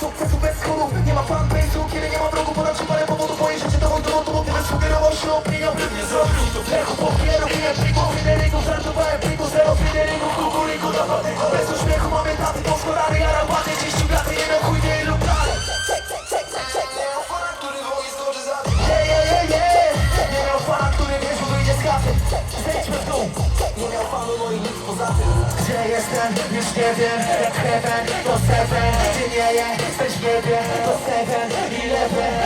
sukcesu bez schodów Nie ma fanbase'u, kiedy nie ma wrogu Ponad parę powodów, moje życie to dowód Bo tyle sugerował się opinią Nie zrobił to wlechu po wielu Nie pliku, Federico, żartowałem pliku Zero Federico, kukuliku bez uśmiechu Mamy taty poskorany, ja rabaty Dziś ciugaty, nie miał chuj Nie z chaty Zejdźmy w dół. Nie miał fanu, no i nic poza tym. Gdzie jestem? Już nie wiem Jak heaven, to seven Gdzie nie jesteś siebie To 7-Eleven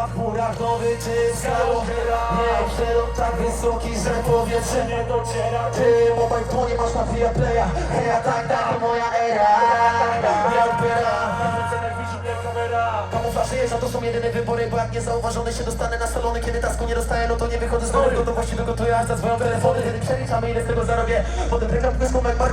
W chmurach, nowy czyst Nie, przelot tak wysoki, że powietrze nie dociera. Ty, mobile w dłonie masz na via playa. Hej, a tak, tak, to moja era. Nie odbiera to są jedyne wybory Bo jak niezauważony się dostanę na salony Kiedy tasku nie dostaję, no to nie wychodzę z domu Gotowości wygotuję aż za swoją telefony Wtedy przeliczamy ile z tego zarobię. Potem reklam płyską jak